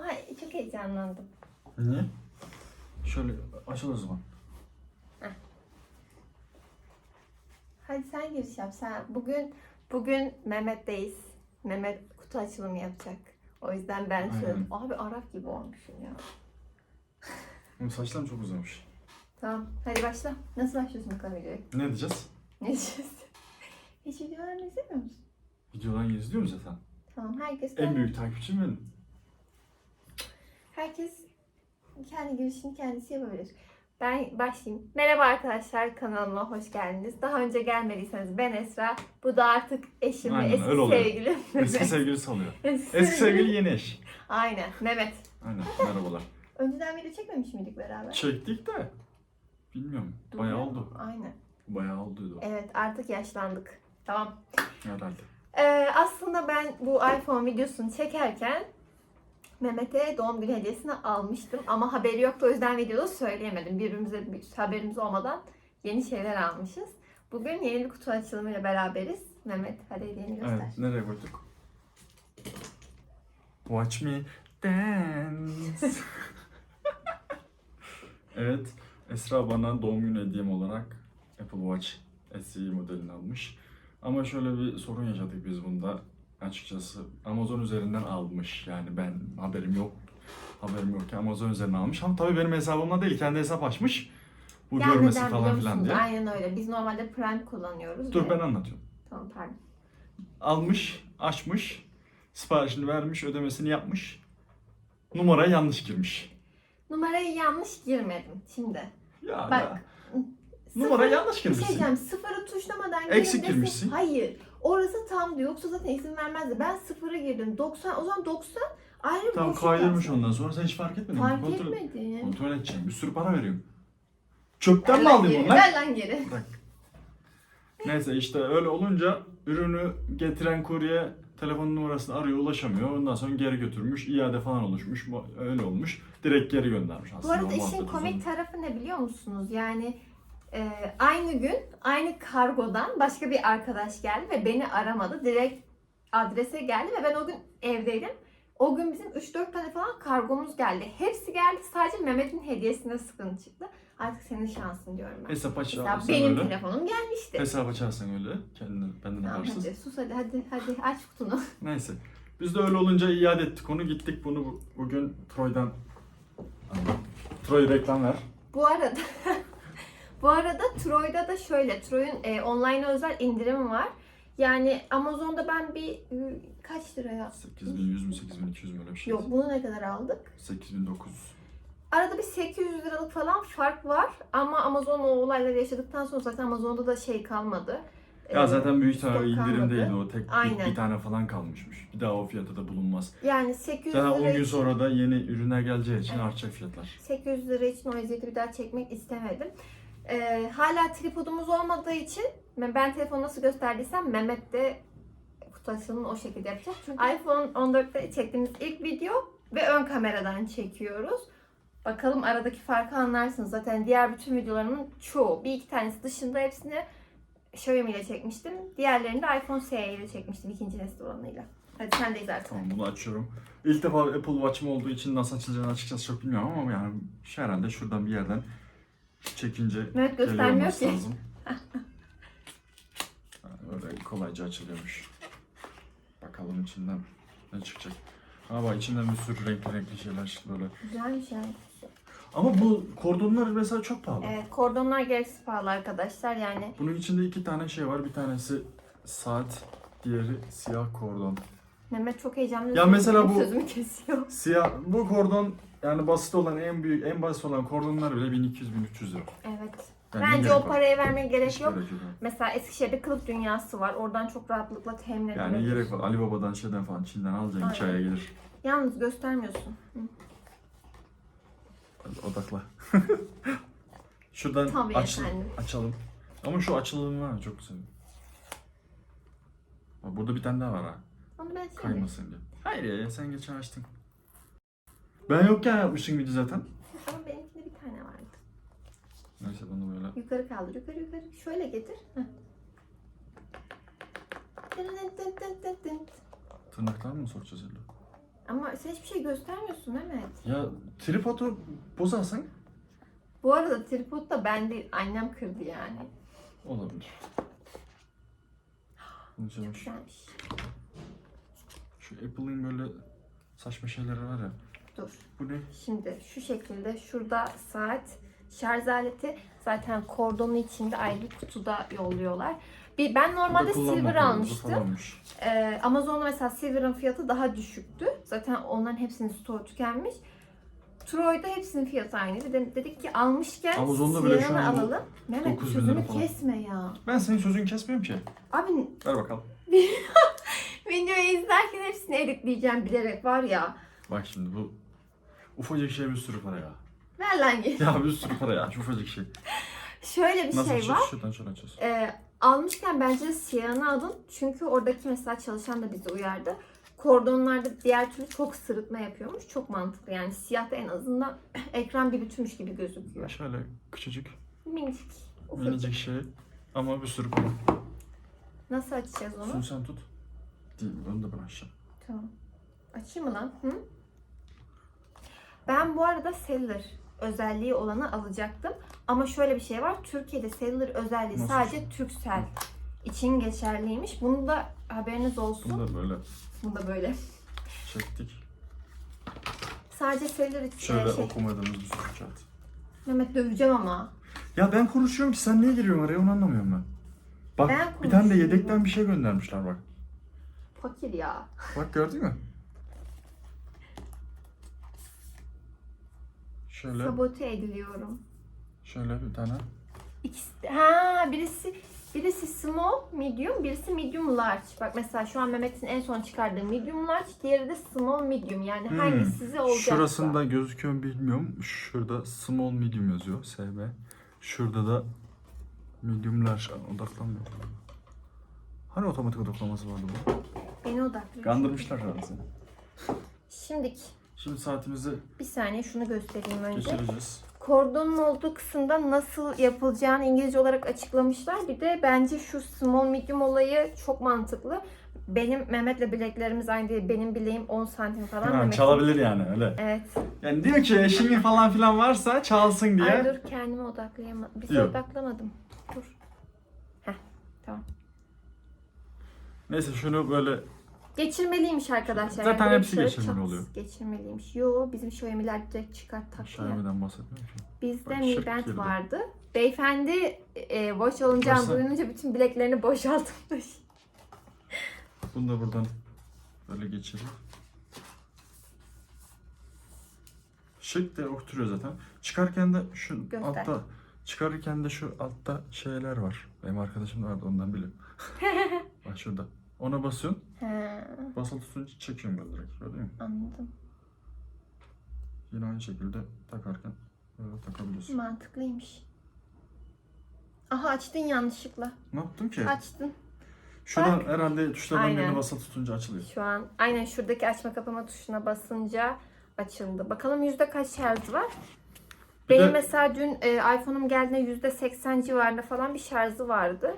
Oha çok heyecanlandım. Niye? Şöyle açıl o zaman. Hadi sen giriş yap. Sen bugün bugün Mehmet'teyiz. Mehmet kutu açılımı yapacak. O yüzden ben Aynen. söyledim. Abi Arap gibi olmuşum ya. Benim saçlarım çok uzamış. Tamam. Hadi başla. Nasıl başlıyorsun bakalım videoya? Ne diyeceğiz? Ne diyeceğiz? Hiç videolarını izlemiyor musun? Videodan izliyor musun zaten? Tamam. Herkes En büyük takipçim benim. Herkes kendi girişini kendisi yapabilir. Ben başlayayım. Merhaba arkadaşlar kanalıma hoş geldiniz. Daha önce gelmediyseniz ben Esra. Bu da artık eşim ve Aynen, eski öyle oluyor. sevgilim. Eski sevgilisi oluyor. Eski Eski sevgili yeni eş. Aynen Mehmet. Aynen merhabalar. Önceden video çekmemiş miydik beraber? Çektik de. Bilmiyorum. Bayağı oldu. Aynen. Bayağı olduydu. Evet artık yaşlandık. Tamam. Herhalde. Ee, aslında ben bu iPhone videosunu çekerken Mehmet'e doğum günü hediyesini almıştım ama haberi yoktu o yüzden videoda söyleyemedim. Birbirimize bir haberimiz olmadan yeni şeyler almışız. Bugün yeni bir kutu açılımıyla beraberiz. Mehmet hadi hediyeni göster. Evet. Nereye koyduk? Watch me dance. evet. Esra bana doğum günü hediyem olarak Apple Watch SE modelini almış. Ama şöyle bir sorun yaşadık biz bunda. Açıkçası Amazon üzerinden almış. Yani ben haberim yok. Haberim yok ki Amazon üzerinden almış. Ama tabii benim hesabımla değil. Kendi hesap açmış. Bu Yani görmesi neden falan biliyor filan musunuz? diye. Aynen öyle. Biz normalde Prime kullanıyoruz. Dur ve- ben anlatıyorum. Tamam pardon. almış, açmış, siparişini vermiş, ödemesini yapmış. Numaraya yanlış girmiş. Numarayı yanlış girmedim şimdi. Ya, Bak, ya. Numaraya yanlış Bir şey girmişsin. diyeceğim. Sıfırı tuşlamadan Eksik girmişsin. Hayır. Orası tamdı. Yoksa zaten izin vermezdi. Ben sıfırı girdim. 90. O zaman 90 ayrı bir Tamam boşluk kaydırmış yazsın. ondan sonra sen hiç fark etmedin mi? Fark Kontrol, etmedi. kontrol edeceğim. Bir sürü para veriyorum. Çöpten mi lan alayım geri? Ver lan geri. Bırak. Neyse işte öyle olunca ürünü getiren kurye telefon numarasını arıyor ulaşamıyor. Ondan sonra geri götürmüş. iade falan oluşmuş. Bu- Öyle olmuş. Direkt geri göndermiş Bu aslında. arada o işin muhabbet komik tarafı ne biliyor musunuz? Yani e, aynı gün aynı kargodan başka bir arkadaş geldi ve beni aramadı. Direkt adrese geldi ve ben o gün evdeydim. O gün bizim 3-4 tane falan kargomuz geldi. Hepsi geldi. Sadece Mehmet'in hediyesinde sıkıntı çıktı. Artık senin şansın diyorum ben. Hesap Mesela açarsan benim öyle. telefonum gelmişti. Hesap açarsan öyle. Kendini benden Tamam habersiz. hadi sus hadi hadi hadi aç kutunu. Neyse. Biz de öyle olunca iade ettik onu. Gittik bunu bu- bugün Troy'dan Troy reklam ver. Bu arada bu arada Troy'da da şöyle Troy'un e, online özel indirimi var. Yani Amazon'da ben bir e, kaç liraya 8100 mü 8200 mü öyle bir şey. Yok bunu ne kadar aldık? 8900. Arada bir 800 liralık falan fark var ama Amazon o olayları yaşadıktan sonra zaten Amazon'da da şey kalmadı. Ya Ee, zaten büyük ihtimalle indirimdeydi o tek bir, Aynen. bir tane falan kalmışmış. Bir daha o fiyata da bulunmaz. Yani 800 Zaten 10 lira gün için, sonra da yeni ürünler geleceği için Evet. artacak fiyatlar. 800 lira için o eziyeti bir daha çekmek istemedim. Ee, hala tripodumuz olmadığı için ben telefonu nasıl gösterdiysem Mehmet de kutu açılımını o şekilde yapacak. Çünkü iPhone 14'te çektiğimiz ilk video ve ön kameradan çekiyoruz. Bakalım aradaki farkı anlarsınız. Zaten diğer bütün videolarımın çoğu, bir iki tanesi dışında hepsini Xiaomi ile çekmiştim. Diğerlerini de iPhone SE ile çekmiştim ikinci nesil olanıyla. Hadi sen de izlersin. Tamam bunu açıyorum. İlk defa Apple Watch'ım olduğu için nasıl açılacağını açıkçası çok bilmiyorum ama yani şu herhalde şuradan bir yerden çekince geliyor göstermiyor ki. lazım. Ha, Öyle kolayca açılıyormuş. Bakalım içinden ne çıkacak. Bak içinden bir sürü renkli renkli şeyler böyle. Güzelmiş yani. Ama bu kordonlar mesela çok pahalı. Evet, kordonlar gereksiz pahalı arkadaşlar. Yani Bunun içinde iki tane şey var. Bir tanesi saat, diğeri siyah kordon. Mehmet çok heyecanlı. Ya mesela bu- Sözümü kesiyor. Siyah bu kordon yani basit olan en büyük en basit olan kordonlar bile 1200-1300 lira. Evet. Yani Bence o paraya vermeye gerek yok. gerek yok. Mesela Eskişehir'de kılıf dünyası var. Oradan çok rahatlıkla temin edilebilir. Yani gerek var. Ali Baba'dan şeyden falan Çin'den alacaksın Aynen. iki aya gelir. Yalnız göstermiyorsun. Hı. Odakla. Şuradan Tabii aç, efendim. açalım. Ama şu açılımı var çok güzel. Bak burada bir tane daha var ha. Onu ben. Kaymasın diye. Hayır ya sen geçen açtın. Ben yokken yapmıştın video zaten. Ama benimkinde bir tane vardı. Neyse bunu böyle. Yukarı kaldır. Yukarı yukarı. Şöyle getir. Heh. Tırnaklar mı sokacağız öyle? Ama sen hiçbir şey göstermiyorsun Mehmet. Ya tripodu bozarsan Bu arada tripod da ben değil annem kırdı yani. olabilir. İçin hoş. Güzelmiş. Şu Apple'ın böyle saçma şeyleri var ya. Dur. Bu ne? Şimdi şu şekilde şurada saat şarj aleti zaten kordonun içinde ayrı kutuda yolluyorlar. Bir, ben normalde silver almıştım. Ee, Amazon'da mesela silver'ın fiyatı daha düşüktü. Zaten onların hepsinin stoğu tükenmiş. Troy'da hepsinin fiyatı aynıydı. Dedik ki almışken Amazon'da bile şu an alalım. Mehmet 9 bin lira sözünü falan. kesme ya. Ben senin sözünü kesmiyorum ki. Abi Ver bakalım. videoyu izlerken hepsini editleyeceğim bilerek var ya. Bak şimdi bu ufacık şey bir sürü para ya. Ver lan gel. Ya bir sürü para ya şu ufacık şey. Şöyle bir Nasıl şey açacağız? var. Şuradan şöyle açacağız. Ee, almışken bence siyahını alın. Çünkü oradaki mesela çalışan da bizi uyardı. Kordonlarda diğer türlü çok sırıtma yapıyormuş. Çok mantıklı yani. Siyahta en azından ekran bir bütünmüş gibi gözüküyor. Şöyle küçücük, Minicik. ufacık. minicik şey ama bir sürü para. Nasıl açacağız onu? Şunu sen tut. Değil, onu da ben açacağım. Tamam. Açayım mı lan? Hı? Ben bu arada Cellular özelliği olanı alacaktım. Ama şöyle bir şey var. Türkiye'de Cellular özelliği Nasıl sadece Turkcell için geçerliymiş. Bunu da haberiniz olsun. Bunu da böyle Bunu da böyle. çektik. Sadece Cellular için Şöyle şey. okumadığımız bir sürü kağıt. Mehmet döveceğim ama. Ya ben konuşuyorum ki sen niye giriyorsun araya onu anlamıyorum ben. Bak Ben bir tane de yedekten bir şey göndermişler bak. Fakir ya. Bak gördün mü? Şöyle, Sabote ediliyorum. şöyle bir tane. İkisi, ha birisi birisi small, medium, birisi medium large. Bak mesela şu an Mehmet'in en son çıkardığı medium large, diğeri de small medium. Yani Hmm. hangisi size olacaksa. Şurasında gözüküyor mu bilmiyorum. Şurada small medium yazıyor. SB. Şurada da medium large odaklanmıyor. Hani otomatik odaklaması vardı bu? Beni odaklıyor. Kandırmışlar herhalde seni. Şimdiki Şimdi saatimizi bir saniye şunu göstereyim önce. geçireceğiz. Kordonun olduğu kısımda nasıl yapılacağını İngilizce olarak açıklamışlar. Bir de bence şu small medium olayı çok mantıklı. Benim Mehmet'le bileklerimiz aynı değil. Benim bileğim 10 santim falan. Ha, Mehmet'in- çalabilir yani öyle. Evet. Yani diyor ki eşimin falan filan varsa çalsın diye. Ay dur kendime odaklayamadım. Bize Yok. odaklamadım. Dur. Neyse şunu böyle Geçirmeliymiş arkadaşlar. Zaten böyle hepsi şöyle geçirmeli oluyor. Geçirmeliymiş. Yo bizim şu emiler direkt çıkart tak ya. Xiaomi'den bahsetmiyorum ki. Bizde Bak, Mi şık Band girdi. vardı. Beyefendi e, boş olunca Nasıl? duyunca bütün bileklerini boşaltmış. Bunu da buradan böyle geçireyim. Şık de oturuyor zaten. Çıkarken de şu Göster. altta çıkarırken de şu altta şeyler var. Benim arkadaşım da vardı ondan biliyorum. Bak şurada. Ona basıyorsun. He, Basılı tutunca çekiyorum böyle direkt. Gördün mü? anladım. Yine aynı şekilde takarken böyle takabiliyorsun. Mantıklıymış. Aha açtın yanlışlıkla. Ne yaptım ki? Açtın. Şuradan herhalde tuşlardan Aynen. birini basılı tutunca açılıyor. Şu an aynen şuradaki açma kapama tuşuna basınca açıldı. Bakalım yüzde kaç şarjı var? Bir Benim de- mesela dün e, iPhone'um geldiğinde yüzde 80 civarında falan bir şarjı vardı.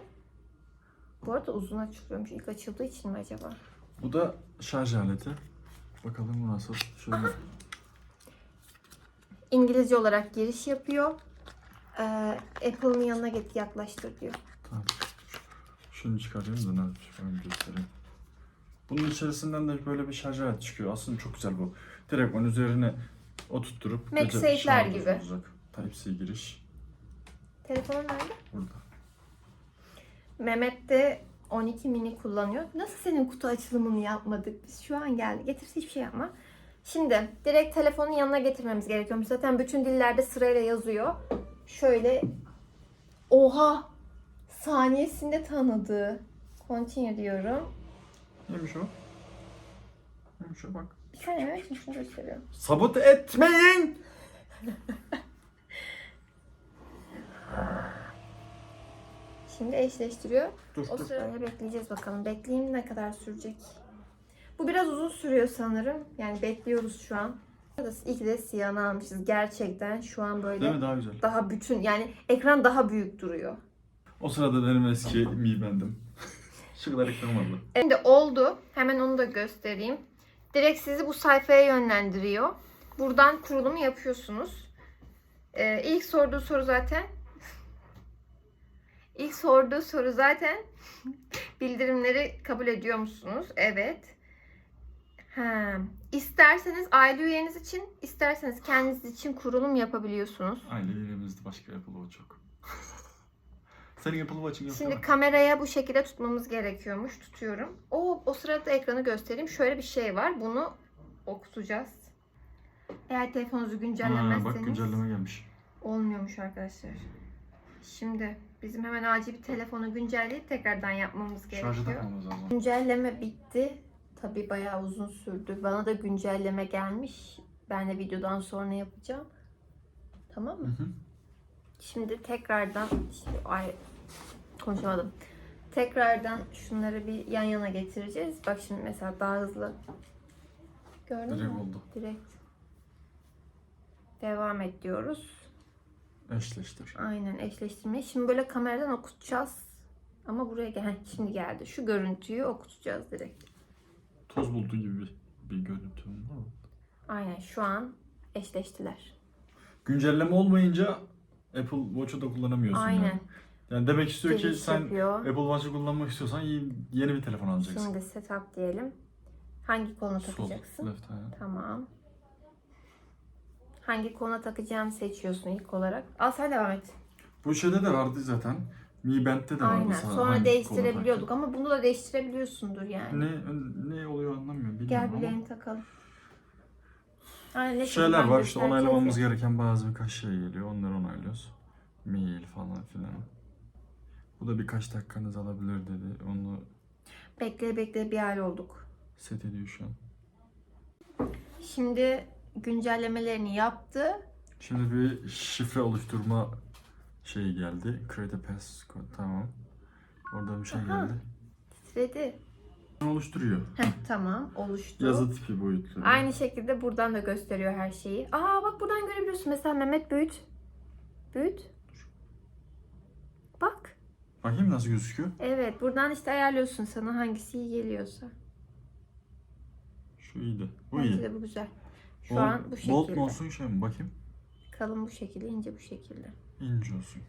Bu arada uzun açılıyormuş. İlk açıldığı için mi acaba? Bu da şarj aleti. Bakalım bu nasıl? Şöyle İngilizce olarak giriş yapıyor. Ee, Apple'ın yanına git yaklaştır diyor. Tamam. Şunu çıkarayım da ne şöyle göstereyim. Bunun içerisinden de böyle bir şarj aleti çıkıyor. Aslında çok güzel bu. Direkt onun üzerine oturtturup MagSafe'ler şarj gibi. Type-C giriş Telefonu nerede? burada. Mehmet de 12 mini kullanıyor. Nasıl senin kutu açılımını yapmadık? Biz şu an geldi. Getirse hiçbir şey yapma. Şimdi direkt telefonun yanına getirmemiz gerekiyormuş. Zaten bütün dillerde sırayla yazıyor. Şöyle oha saniyesinde tanıdı. Continue diyorum. Neymiş o? Neymiş o bak. Bir saniye Mehmet şimdi şunu gösteriyorum. Sabote etmeyin! Şimdi eşleştiriyor. Dur O dur. sırada bekleyeceğiz bakalım. Bekleyeyim ne kadar sürecek. Bu biraz uzun sürüyor sanırım. Yani bekliyoruz şu an. İyi ki de siyahını almışız. Gerçekten şu an böyle Değil mi daha güzel? daha bütün yani ekran daha büyük duruyor. O sırada benim eski Mi bendim. Şu kadar ekranım vardı. Şimdi oldu. Hemen onu da göstereyim. Direkt sizi bu sayfaya yönlendiriyor. Buradan kurulumu yapıyorsunuz. Ee, ilk sorduğu soru zaten İlk sorduğu soru zaten bildirimleri kabul ediyor musunuz? Evet. Ha. İsterseniz aile üyeniz için, isterseniz kendiniz için kurulum yapabiliyorsunuz. Aile üyemizde başka Apple Watch yok. Senin Apple Watch'ın yok Şimdi kameraya bu şekilde tutmamız gerekiyormuş. Tutuyorum. O, o sırada ekranı göstereyim. Şöyle bir şey var. Bunu okutacağız. Eğer telefonunuzu Ha, güncellemezseniz bak güncelleme gelmiş. olmuyormuş arkadaşlar. Şimdi bizim hemen acil bir telefonu güncelleyip tekrardan yapmamız Şarjı gerekiyor. takmamız lazım. Güncelleme bitti. Tabii bayağı uzun sürdü. Bana da güncelleme gelmiş. Ben de videodan sonra yapacağım. Tamam Hı mı? hı. Şimdi tekrardan şimdi ay konuşamadım. Tekrardan şunları bir yan yana getireceğiz. Bak şimdi mesela daha hızlı. Gördün Direkt mü? oldu. Direkt. Devam et diyoruz. Eşleştir. Aynen eşleştirmeyi. Şimdi böyle kameradan okutacağız. Ama buraya gel. Şimdi geldi. Şu görüntüyü okutacağız direkt. Toz bulduğu gibi bir, bir görüntü var mı? Aynen şu an eşleştiler. Güncelleme olmayınca Apple Watch'u da kullanamıyorsun Aynen. yani. Yani demek istiyor ki Giriş sen yapıyor. Apple Watch'ı kullanmak istiyorsan yeni bir telefon alacaksın. Şimdi setup diyelim. Hangi koluna Sol, takacaksın? left hand. Tamam. Hangi koluna takacağını seçiyorsun ilk olarak. Al sen devam et. Bu şeyde de vardı zaten. Mi Band'de de vardı. Aynen. sana Sonra hangi değiştirebiliyorduk koluna ama bunu da değiştirebiliyorsundur yani. Ne, ne oluyor anlamıyorum. Bilmiyorum Gel ama. bileğini takalım. Aynen, ne Şeyler şekilde var işte göstereceğiz onaylamamız ya. gereken bazı birkaç şey geliyor. Onları onaylıyoruz. Mail falan filan. Bu da birkaç dakikanız alabilir dedi. Onu Bekle bekle bir hal olduk. set ediyor şu an. Şimdi güncellemelerini yaptı. Şimdi bir şifre oluşturma şeyi geldi. A passcode tamam. Orada bir şey Aha. geldi. Titredi. Oluşturuyor. Heh, tamam oluştu. Yazı tipi boyutlu. Aynı şekilde buradan da gösteriyor her şeyi. Aa bak buradan görebiliyorsun. Mesela Mehmet büyüt. Büyüt. Bak. Bakayım nasıl gözüküyor. Evet buradan işte ayarlıyorsun sana hangisi iyi geliyorsa. Şu iyiydi. Bu Bence iyi. de bu güzel. Şu Bold- an bu şekilde. Bold mu olsun şey mi? Bakayım. Kalın bu şekilde, ince bu şekilde. İnce olsun.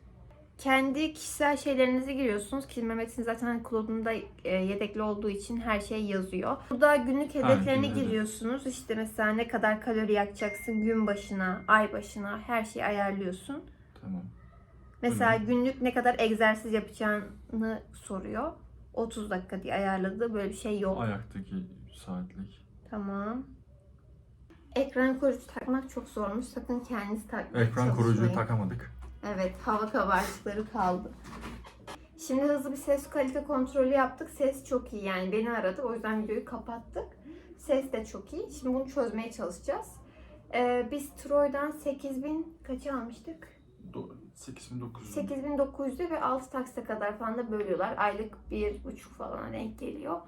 Kendi kişisel şeylerinizi giriyorsunuz ki Mehmet'in zaten hani e, yedekli olduğu için her şey yazıyor. Burada günlük hedeflerini hedef. giriyorsunuz. İşte mesela ne kadar kalori yakacaksın gün başına, ay başına her şeyi ayarlıyorsun. Tamam. Mesela günlük ne kadar egzersiz yapacağını soruyor. 30 dakika diye ayarladığı böyle bir şey yok. Ayaktaki saatlik. Tamam. Ekran koruyucu takmak çok zormuş. Sakın kendiniz takmaya Ekran koruyucuyu takamadık. Evet, hava kabarcıkları kaldı. Şimdi hızlı bir ses kalite kontrolü yaptık. Ses çok iyi yani beni aradı. O yüzden videoyu kapattık. Ses de çok iyi. Şimdi bunu çözmeye çalışacağız. Ee, biz Troy'dan 8000 kaça almıştık? Do- 8900. 8900'de ve 6 taksite kadar falan da bölüyorlar. Aylık 1,5 falan denk geliyor.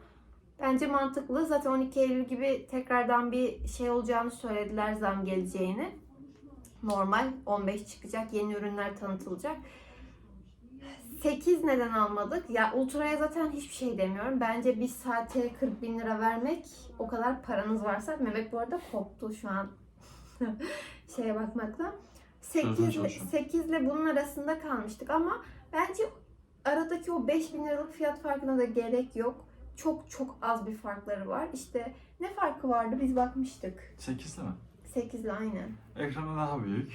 Bence mantıklı. Zaten 12 Eylül gibi tekrardan bir şey olacağını söylediler zam geleceğini. Normal 15 çıkacak. Yeni ürünler tanıtılacak. 8 neden almadık? Ya Ultra'ya zaten hiçbir şey demiyorum. Bence bir saate 40 bin lira vermek o kadar paranız varsa. Mehmet bu arada koptu şu an şeye bakmakla. 8 Çözmeye ile, çalışıyorum. 8 ile bunun arasında kalmıştık ama bence aradaki o 5 bin liralık fiyat farkına da gerek yok. Çok çok az bir farkları var. İşte ne farkı vardı biz bakmıştık. 8 mi? 8 ile aynen. Ekranı daha büyük.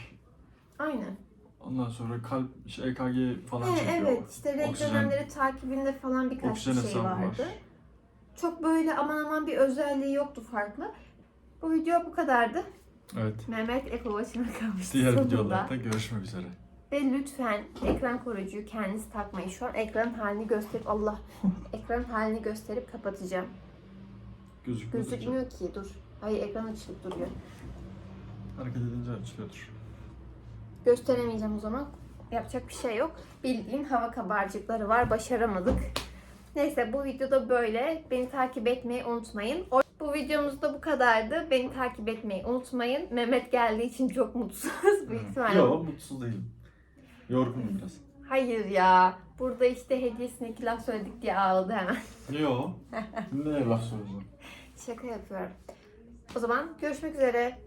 Aynen. Ondan sonra kalp, şey, EKG falan He, çekiyor. evet işte renk Oksijen- dönemleri takibinde falan birkaç Oksijen bir şey hesabı vardı. var. Çok böyle aman aman bir özelliği yoktu farklı. Bu video bu kadardı. Evet. Mehmet Apple Watch'ına kavuştu Diğer sonunda. videolarda görüşmek üzere. Ve lütfen ekran koruyucuyu kendiniz takmayın. Şu an ekran halini gösterip Allah ekran halini gösterip kapatacağım. Gözükmüyor. Gözükmüyor ki dur. Hayır ekran açılıp duruyor. Hareket edince açılıyordur. Gösteremeyeceğim o zaman. Yapacak bir şey yok. Bildiğin hava kabarcıkları var. Başaramadık. Neyse bu videoda böyle. Beni takip etmeyi unutmayın. O- Bu videomuz da bu kadardı. Beni takip etmeyi unutmayın. Mehmet geldiği için çok mutsuz. Büyük ihtimalle. Yok mutsuz değilim. Yorgunum biraz. Hayır ya. Burada işte hediyesine iki laf söyledik diye ağladı hemen. Yok. ne laf söyleyeceğim? Şaka yapıyorum. O zaman görüşmek üzere.